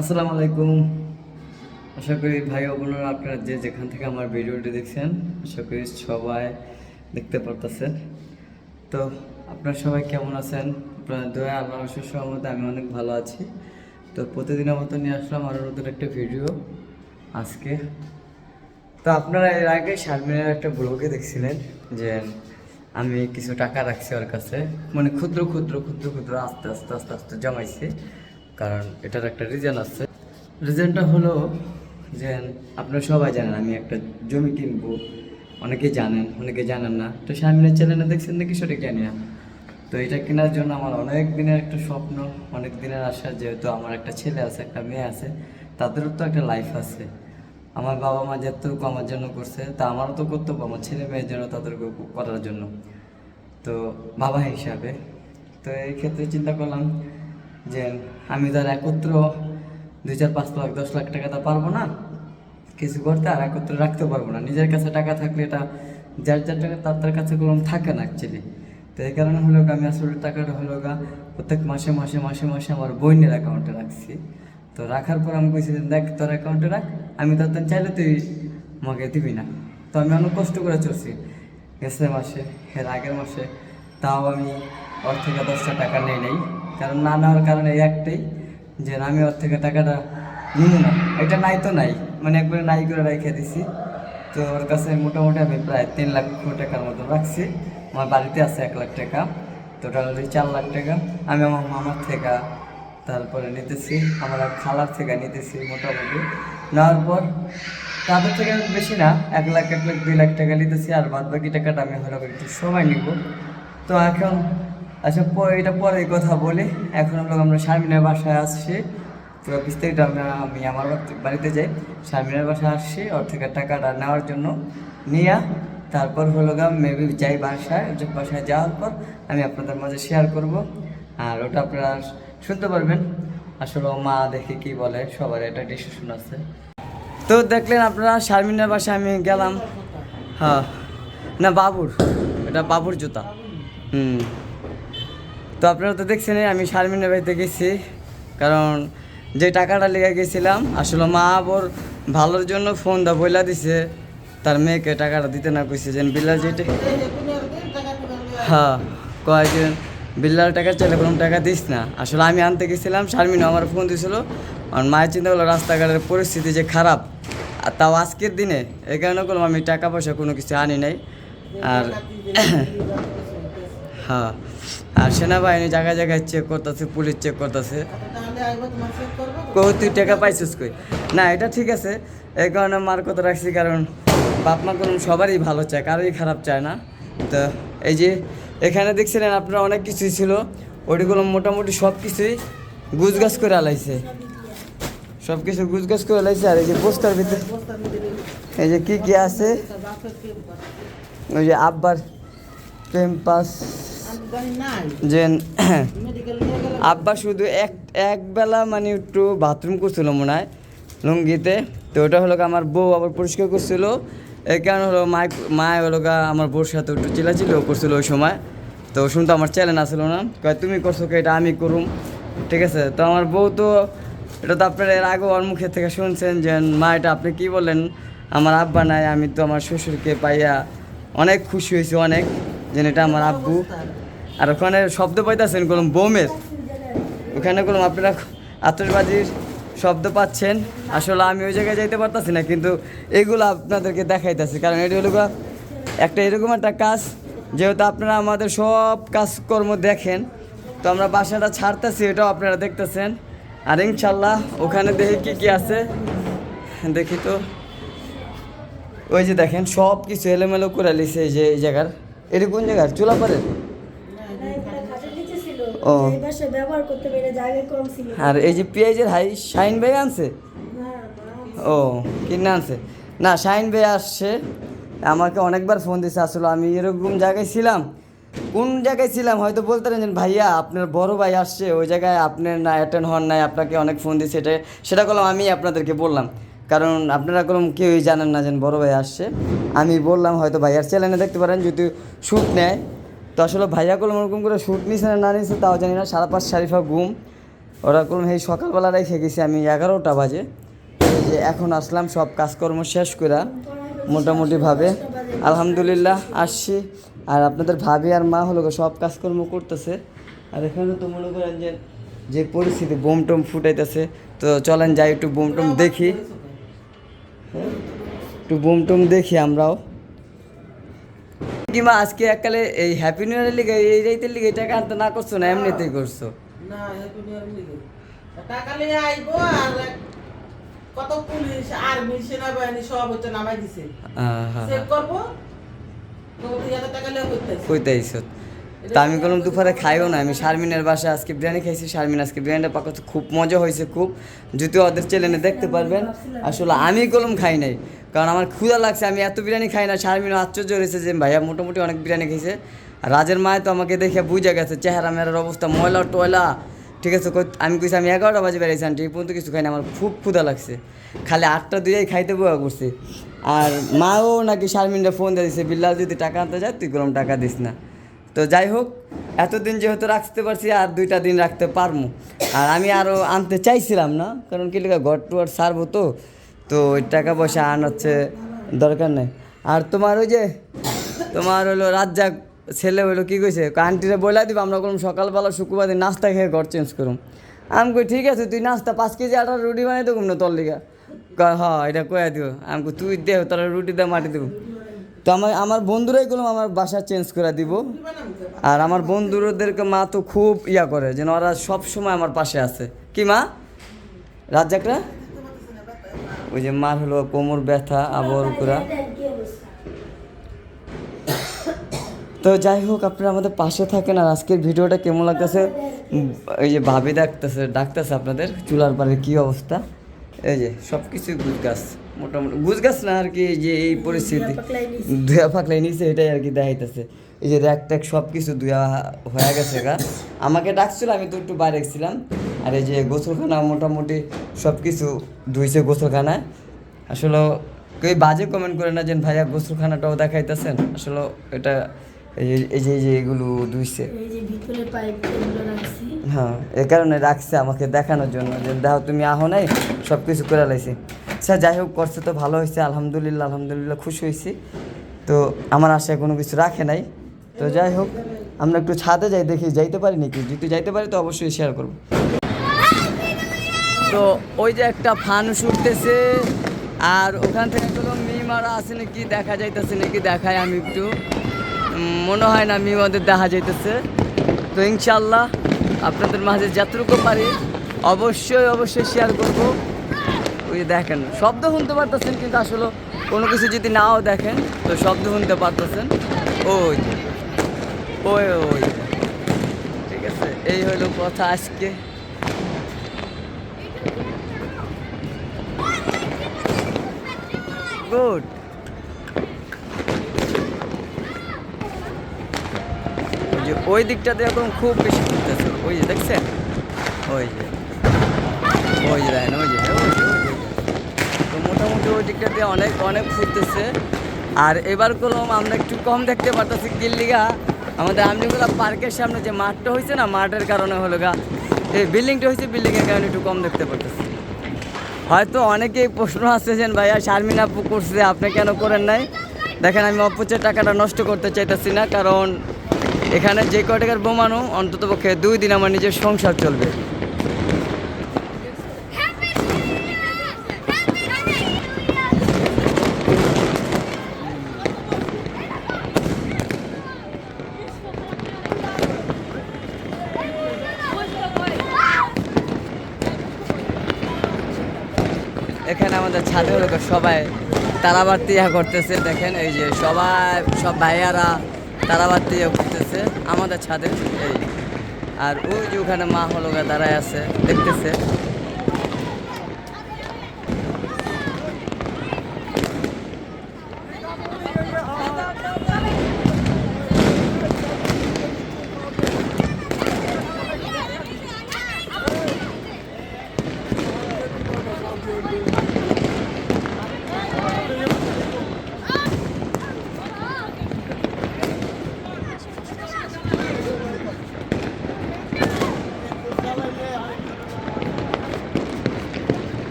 আসসালামু আলাইকুম। আশা করি ভাই বোনেরা আপনারা যে যেখান থেকে আমার ভিডিওটি দেখছেন, আশা করি সবাই দেখতে পারতেছেন। তো আপনারা সবাই কেমন আছেন? আপনার দয়া আল্লাহ সহমতে আমি অনেক ভালো আছি। তো প্রতিদিনের মতো নিয়ে আসলাম আরও নতুন একটা ভিডিও আজকে। তো আপনারা এর আগে শারমিনের একটা ব্লগে দেখছিলেন যে আমি কিছু টাকা রাখছি ওর কাছে। মানে ক্ষুদ্র ক্ষুদ্র ক্ষুদ্র ক্ষুদ্র আস্তে আস্তে আস্তে আস্তে জমাইছি। কারণ এটার একটা রিজন আছে। রিজনটা হলো যে আপনারা সবাই জানেন, আমি একটা জমি কিনবো, অনেকে জানেন অনেকে জানেন না। তো শারমিনের চ্যানেলে দেখছেন নাকি সঠিক জানি না। তো এটা কেনার জন্য আমার অনেক দিনের একটা স্বপ্ন, অনেক দিনের আশা, যেহেতু আমার একটা ছেলে আছে, একটা মেয়ে আছে, তাদেরও তো একটা লাইফ আছে। আমার বাবা মা যেটুকু আমার জন্য করছে, তা আমারও তো কর্তব্য, আমার ছেলে মেয়ের জন্য তাদেরকে করার জন্য। তো বাবা হিসাবে। তো এই ক্ষেত্রে চিন্তা করলাম যে আমি তার একত্র দুই চার পাঁচ লাখ দশ লাখ টাকা তো পারব না। কিছু করতে আর একত্র রাখতে পারব না। নিজের কাছে টাকা থাকলে এটা যার যার টাকা তার তার কাছে কোনো থাকে না অ্যাকচুয়ালি তো এই কারণে হলো আমি আসলে টাকাটা হলো গা প্রত্যেক মাসে মাসে মাসে মাসে আমার বইনের অ্যাকাউন্টে রাখছি। তো রাখার পর আমি কইছি যে, দেখ তোর অ্যাকাউন্টে রাখ আমি তোর তো চাইলে তুই আমাকে দিবি না। তো আমি অনেক কষ্ট করে চলছি। গেছে মাসে এর আগের মাসে। তাও আমি ওর থেকে দশটা টাকা নেই নেই। কারণ না নেওয়ার কারণে একটাই, যে আমি ওর থেকে টাকাটা নিব না। এটা নাই তো নাই মানে একবারে নাই করে রেখে দিছি। তো ওর কাছে মোটামুটি আমি প্রায় তিন লাখ টাকার মতো রাখছি। আমার বাড়িতে আছে এক লাখ টাকা, টোটাল চার লাখ টাকা। আমি আমার মামার থেকে তারপরে নিতেছি, আমার খালার থেকে নিতেছি মোটামুটি। নেওয়ার পর তাদের থেকে বেশি না, এক লাখ এক লাখ, দুই লাখ টাকা নিতেছি, আর বাদ বাকি টাকাটা আমি হলো একটু সময় নিব। তো এখন আচ্ছা এটা পরে কথা বলি। এখন আমরা আমরা শারমিনের বাসায় আসছি। পুরো বিস্তারিত আমরা আমি আমার বাড়িতে যাই। শারমিনের বাসায় আসছি, ওর টাকাটা নেওয়ার জন্য। নিয়ে, তারপর হলো গা মেবি যাই বাসায়, যে বাসায় যাওয়ার পর আমি আপনাদের মাঝে শেয়ার করব। আর ওটা আপনারা শুনতে পারবেন। আসলে মা দেখে কি বলে, সবার এটা ডিসিশন আছে। তো দেখলেন আপনারা, শারমিনের বাসায় আমি গেলাম। হ্যাঁ। না, বাবুর। এটা বাবুর জুতা। হুম। তো আপনারা তো দেখছেন, আমি শারমিনের বাড়িতে গেছি। কারণ যে টাকাটা লেগে গেছিলাম, আসলে মা আবার ভালোর জন্য ফোন দা বইলা দিছে। তার মেয়েকে টাকাটা দিতে না কইছে যেন বিল্লাল যেটা হ্যাঁ কয়েকজন বিল্লাল টাকা চাইলে কোনো টাকা দিস না। আসলে আমি আনতে গেছিলাম, শারমিনও আমার ফোন দিয়েছিল আমার মায়ের চিন্তা করল, রাস্তাঘাটের পরিস্থিতি যে খারাপ। আর তাও আজকের দিনে, এই কারণে করলাম আমি টাকা পয়সা কোনো কিছু আনি নাই। আর হ্যাঁ। আর সেনাবাহিনী জায়গায় জায়গায় চেক করতেছে পুলিশ চেক করতেছে। কই, তুই টাকা পাইছিস কই? না, এটা ঠিক আছে। এই কারণে মার কথা রাখছি, কারণ বাপ মা কোনো সবারই ভালো চায় কারোই খারাপ চায় না। তো এই যে এখানে দেখছিলেন আপনারা অনেক কিছুই ছিল। ওইগুলো মোটামুটি সব কিছুই গুছগাছ করে আলাইছে। সব কিছু গুছগাছ করে আলাইছে, আর এই যে পোস্টার ভিতরে এই যে কি কি আছে? ওই যে আব্বার ক্যাম্পাস যে আব্বা শুধু এক এক বেলা মানে একটু বাথরুম করছিল মনে হয়, লুঙ্গিতে। তো ওটা হলো আমার বউ আবার পরিষ্কার করছিল। এই কারণে হলো মায় মায় হলো আমার বউর সাথে একটু চিলাচিলি করছিল ওই সময়। তো শুনতো আমার চ্যালেঞ্জ আসলো না। কয়, তুমি করছ কি এটা? আমি করুম। ঠিক আছে? তো আমার বউ তো, এটা তো আপনারা এর আগে ওর মুখের থেকে শুনছেন যে, মা, এটা আপনি কি বললেন আমার আব্বা নাই, আমি তো আমার শ্বশুরকে পাইয়া অনেক খুশি হয়েছি অনেক। যে এটা আমার আব্বু। আর ওখানে শব্দ পাইতেছেন কোনো বোমের। ওখানে কোনো আপনারা আতসবাজির শব্দ পাচ্ছেন। আসলে আমি ওই জায়গায় যাইতে পারতাছি না, কিন্তু এগুলো আপনাদেরকে দেখাইতেছি। কারণ এটি হলো একটা এরকম একটা কাজ, যেহেতু আপনারা আমাদের সব কাজকর্ম দেখেন, তো আমরা বাসাটা ছাড়তেছি, এটাও আপনারা দেখতেছেন। আর ইনশাল্লাহ ওখানে দেখি কি কি আছে। দেখি তো। ওই যে দেখেন সব কিছু এলোমেলো করে লিছে এই যে, এই জায়গার। এটা কোন জায়গার? চুলা পারে ও। এই ব্যবহার করতে পেরে জায়গা কম ছিল। আর এই যে পেঁয়াজের হাই শাইন ভাই আনছে। ও কিনে আনছে? না শাইন ভাই আসছে। আমাকে অনেকবার ফোন দিছে আসলে আমি এরকম জায়গায় ছিলাম। কোন জায়গায় ছিলাম হয়তো বলতে পারেন ভাইয়া আপনার বড় ভাই আসছে ওই জায়গায় আপনার না অ্যাটেন্ড হন নাই আপনাকে অনেক ফোন দিচ্ছে এটা সেটা করলাম আমি আপনাদেরকে বললাম। কারণ আপনারা কোনো কেউই জানেন না যে বড় ভাই আসছে। আমি বললাম হয়তো ভাইয়ার চ্যানেলে দেখতে পারেন যদি শ্যুট নেয় তো আসলে ভাইয়া করলাম ওরকম করে শ্যুট নিছে না না নিছে, তাও জানি না, সারা পাঁচ শারিফা ঘুম। ওরা কোনো এই সকালবেলা রেখে গেছি আমি এগারোটা বাজে। যে এখন আসলাম, সব কাজকর্ম শেষ করে মোটামুটিভাবে। আলহামদুলিল্লাহ, আসছি। আর আপনাদের ভাবি আর মা হলো সব কাজকর্ম করতেছে। আর এখানে তো মনে করেন যে যে পরিস্থিতি, বোম টোম ফুটাইতেছে। তো চলেন যাই একটু বোম টোম দেখি। হ্যাঁ? একটু বোম টোম দেখি আমরাও। কিংবা আজকে এককালে এই হ্যাপি নিউ ইয়ারের লিগে এই রাইতের লিগে টাকা আনতে না করছ না এমনিতেই করছ? না হ্যাপি নিউ ইয়ার লিগে। টাকা নিয়ে আইবো আর কত পুলিশ আর্মি সেনাবাহিনী সব হচ্ছে নামাই দিছে। চেক করব তো টাকা লিয়ে করতেছে তা আমি বললাম, দুপুরে খাইও না, আমি শারমিনের বাসায় আজকে বিরিয়ানি খাইছি, শারমিন আজকে বিরিয়ানিটা পাকাতে খুব মজা হয়েছে, খুব। যদি ওদের চ্যানেলে দেখতে পারবেন, আসলে আমি কলম খাই নাই, কারণ আমার ক্ষুধা লাগছে, আমি এত বিরিয়ানি খাই না, শারমিনও আশ্চর্য হয়েছে যে, ভাইয়া, মোটামুটি অনেক বিরিয়ানি খাইছে। আর রাজের মায় তো আমাকে দেখে বুঝে গেছে, চেহারা মেরার অবস্থা, ময়লা, টয়লা, ঠিক আছে আমি কইছি, আমি এগারোটা বাজে বেরিয়েছি, আন্টি পর্যন্ত কিছু খাই না, আমার খুব ক্ষুধা লাগছে। খালি আটটা দুইয়াই খাইতে বয়া করছি। আর মাও নাকি শারমিনটা ফোন দিয়ে দিছে, বিল্লাল, যদি টাকা আনতে যায়, তুই কলম টাকা দিস না। তো যাই হোক, এতদিন যেহেতু রাখতে পারছি, আর দুইটা দিন রাখতে পারব আর আমি আরও আনতে চাইছিলাম না, কারণ কি লেখা, ঘর টুয়ার সারবো তো তো ওই টাকা পয়সা আন হচ্ছে, দরকার নেই। আর তোমার ওই যে, তোমার হলো রাজ্জাক ছেলে হইল কী কইছে আন্টিরে বইলা দিব, আমরা কোনো সকালবেলা শুক্রবার দিন নাস্তা খেয়ে ঘর চেঞ্জ করুম। আমি কই, ঠিক আছে, তুই নাস্তা পাঁচ কেজি আটার রুটি বানিয়ে দেবো না তোর লিগা। হ, এটা কয়ে দিব আমি তুই দে, তোর রুটি দিয়ে মাটি দেবো তো আমার আমার বন্ধুরাই গেলাম আমার বাসা চেঞ্জ করে দিব। আর আমার বন্ধুদেরকে মা তো খুব ইয়া করে, যেন ওরা সব সময় আমার পাশে আছে। কি মা? রাজ্জাকরা? ওই যে মার হলো কোমর ব্যথা আবর করা তো যাই হোক, আপনারা আমাদের পাশে থাকেন, আর আজকের ভিডিওটা কেমন লাগতেছে? এই যে ভাবি ডাকতেছে ডাকতেছে আপনাদের, চুলার পাড়ে কি অবস্থা? এই যে সব কিছুই গুছ গাছ মোটামুটি। গুছ গাছ না আর কি যে এই পরিস্থিতি। পাকলাই নিছে। ধুয়া ফাকলাই নিচে এটাই আর কি দেখাইতেছে। এই যে র্যাক ট্যাক সব কিছু ধুয়া হয়ে গেছে গা। আমাকে ডাকছিল আমি তো একটু বাইরে ছিলাম আর এই যে গোসলখানা মোটামুটি সব কিছু ধুইছে গোসলখানায়। আসলে কেউ বাজে কমেন্ট করে না যে ভাইয়া গোসলখানাটাও দেখাইতেছেন। আসলে এটা এই যে- এই যে এগুলো ধুইছে। হ্যাঁ এ কারণে রাখছে আমাকে দেখানোর জন্য যে দেখো তুমি আহো নাই সব কিছু করে লাইছি। আচ্ছা যাই হোক করছে তো ভালো হয়েছে আলহামদুলিল্লাহ আলহামদুলিল্লাহ খুশি হয়েছি। তো আমার আশায় কোনো কিছু রাখে নাই। তো যাই হোক আমরা একটু ছাদে যাই দেখি যাইতে পারি নাকি? যদি যাইতে পারি তো অবশ্যই শেয়ার করব। তো ওই যে একটা ফানুস উঠতেছে আর ওখান থেকে কোনো মিমারা আছে নাকি দেখা যাইতেছে নাকি দেখায় আমি একটু। মনে হয় না মিমাদের দেখা যাইতেছে। তো ইনশাল্লাহ আপনাদের মাঝে যতটুকু পারি অবশ্যই অবশ্যই শেয়ার করব। ওই দেখেন, শব্দ শুনতে পারতেছেন কিন্তু আসলে কোনো কিছু যদি নাও দেখেন, তো শব্দ শুনতে পারতেছেন। ওই ওই ওই ঠিক আছে, এই হলো কথা আজকে। গুড যে ওই দিকটাতে এখন খুব বেশি ঘুরতেছে। ওই যে দেখছেন? ওই যে। ওই যে দেখেন, ওই যে। তো মোটামুটি ওই দিকটাতে অনেক অনেক ফুটতেছে আর এবার কলম আমরা একটু কম দেখতে পারতেছি গিল্লিগা আমাদের আমনিগুলা পার্কের সামনে যে মাঠটা হয়েছে না, মাঠের কারণে হলো গা। এই বিল্ডিংটা হয়েছে বিল্ডিংয়ের কারণে একটু কম দেখতে পারতেছি। হয়তো অনেকেই প্রশ্ন আসতেছেন ভাইয়া, শারমিন আপু করছে, আপনি কেন করেন নাই? দেখেন, আমি অপচয় টাকাটা নষ্ট করতে চাইতেছি না, কারণ এখানে যে কয় টাকার বোমানো অন্তত পক্ষে দুই দিন আমার নিজের সংসার চলবে। এখানে আমাদের ছাদে হলো সবাই তারাবাতি করতেছে, দেখেন এই যে সবাই, সব ভাইয়ারা তারাবাতি ইয়া করতেছে আমাদের ছাদে। এই। আর ওই যে ওখানে মা হলো দাঁড়ায় আছে দেখতেছে।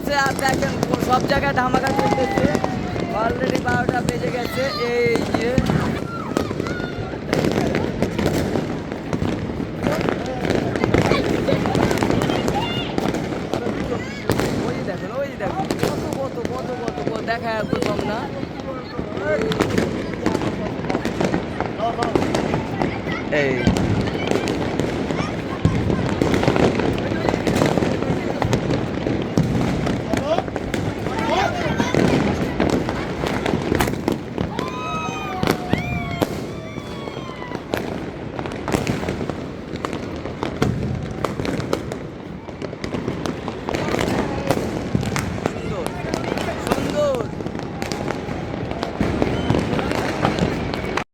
গেছে আর দেখেন সব জায়গায় ধামাকা চলতেছে। অলরেডি বারোটা বেজে গেছে। এই যে